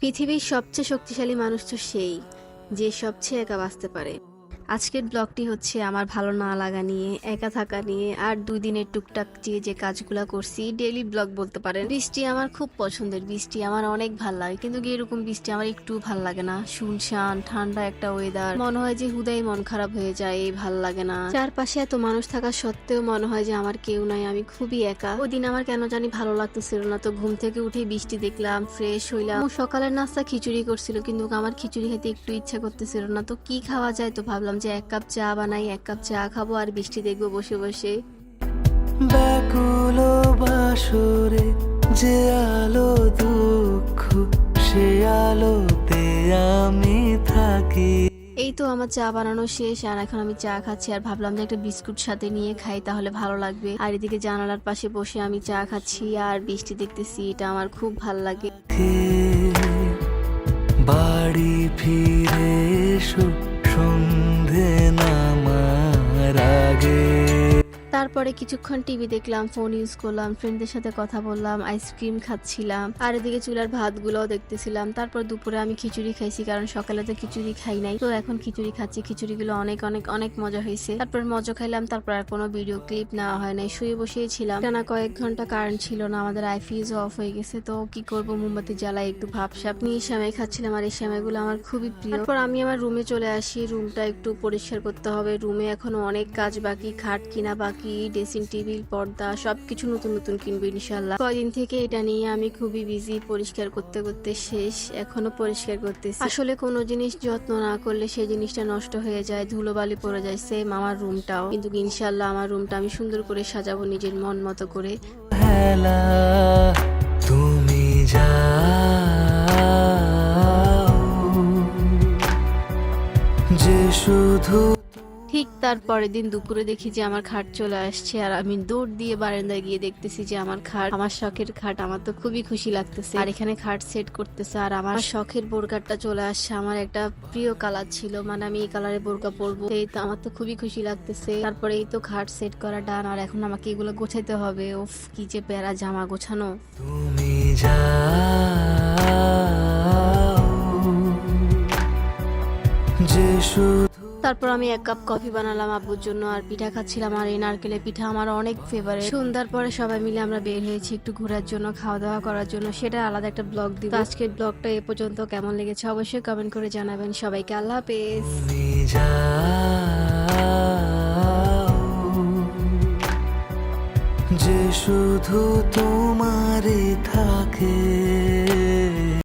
পৃথিবীর সবচেয়ে শক্তিশালী মানুষ তো সেই যে সবচেয়ে একা বাঁচতে পারে। আজকের ব্লগটি হচ্ছে আমার ভালো না লাগা নিয়ে, একা থাকা নিয়ে আর দুই দিনের টুকটাক যে যে কাজগুলো করছি ডেইলি ব্লগ বলতে পারেন। বৃষ্টি আমার খুব পছন্দের, বৃষ্টি আমার অনেক ভালো লাগে, কিন্তু এরকম বৃষ্টি আমার একটু ভালো লাগে না। শুনশান, ঠান্ডা একটা ওয়েদার মনে হয় যে হুদাই মন খারাপ হয়ে যায়, এই ভালো লাগে না। চারপাশে এত মানুষ থাকা সত্ত্বেও মনে হয় যে আমার কেউ নাই, আমি খুবই একা। ওই দিন আমার কেন জানি ভালো লাগতেছিল না, তো ঘুম থেকে উঠে বৃষ্টি দেখলাম ফ্রেশ হইলাম। সকালের নাস্তা খিচুড়ি করছিল, কিন্তু আমার খিচুড়ি খেতে একটু ইচ্ছা করতেছিল না, তো কি খাওয়া যায় তো ভাবলাম যে এক কাপ চা বানাই এক কাপ চা খাব আর বৃষ্টি দেখব বসে বসে। ব্যাকুল বাসরে যে আলো দুঃখ সে আলোতে আমি থাকি। এই তো আমার চা বানানো শেষ আর এখন আমি চা খাচ্ছি আর ভাবলাম যে একটা বিস্কুট সাথে নিয়ে খাই তাহলে ভালো লাগবে। আর এদিকে জানালার পাশে বসে আমি চা খাচ্ছি আর বৃষ্টি দেখতেছি এটা আমার খুব ভালো লাগে। বাড়ি ফিরে এসো তারপরে কিছুক্ষণ টিভি দেখলাম ফোন ইউজ করলাম ফ্রেন্ডদের সাথে কথা বললাম আইসক্রিম খাচ্ছিলাম, আর এদিকে চুলার ভাতগুলোও দেখতেছিলাম। তারপর দুপুরে আমি খিচুড়ি খাইছি, কারণ সকালে তো খিচুড়ি খাই নাই। তো এখন খিচুড়ি খাচ্ছি, খিচুড়িগুলো অনেক অনেক অনেক মজা হয়েছে। তারপর মজা খাইলাম, তারপর আর কোনো ভিডিও ক্লিপ নেওয়া হয় নাই। শুয়ে বসেই ছিলাম। টানা কয়েক ঘণ্টা কারেন্ট ছিল না, আমাদের আইফিজ অফ হয়ে গেছে, তো কি করব? মোমবাতি জ্বালাই একটু ভাবসাপ নিয়ে শ্যামাই খাচ্ছিলাম, আর এই শ্যামাইগুলো আমার খুবই প্রিয়। তারপর আমি আমার রুমে চলে আসি রুমটা একটু পরিষ্কার করতে হবে। রুমে এখনও অনেক কাজ বাকি, খাট কিনা বাকি ড্রেসিং টেবিল, পর্দা, সবকিছু নতুন নতুন কিনবো ইনশাল্লাহ কয়দিন থেকে এটা নিয়ে আমি খুবই বিজি পরিষ্কার করতে করতে শেষ এখনও পরিষ্কার করতেছি। আসলে কোনো জিনিস যত্ন না করলে সেই জিনিসটা নষ্ট হয়ে যায়, ধুলোবালি পড়ে যায় সেম আমার রুমটাও কিন্তু ইনশাল্লাহ আমার রুমটা আমি সুন্দর করে সাজাবো নিজের মন মতো করে। তুমি যে শুধু ঠিক তার পরের দিন দুপুরে দেখি যে আমার খাট চলে আসছে, আর আমি দৌড় দিয়ে বারান্দায় গিয়ে দেখতেছি যে আমার খাট, আমার শখের খাট, আমার তো খুবই খুশি লাগতেছে। আর এখানে খাট সেট করতেছে, আর আমার শখের বোরকাটা চলে আসছে। আমার একটা প্রিয় কালার ছিল মানে আমি এই কালারের বোরকা পরবো। এই তো আমার তো খুবই খুশি লাগতেছে। তারপরে এই তো খাট সেট করা ডান আর এখন আমাকে এগুলো গোছাইতে হবে। উফ, কি যে প্যারা জামা গোছানো। তুমি যাও, যে শুধু তারপর আমি এক কাপ কফি বানালাম আব্বুর জন্য, আর পিঠা খাচ্ছিলাম, আর এই নারকেলের পিঠা আমার অনেক ফেভারিট সন্ধ্যার পরে সবাই মিলে আমরা বের হয়েছি একটু ঘোরার জন্য খাওয়া দাওয়া করার জন্য। সেটা আলাদা একটা ব্লগ দিব। আজকের ব্লগটা এ পর্যন্ত কেমন লেগেছে অবশ্যই কমেন্ট করে জানাবেন। সবাইকে আল্লাহ হাফেজ। যে শুধু তোমারে থাকে।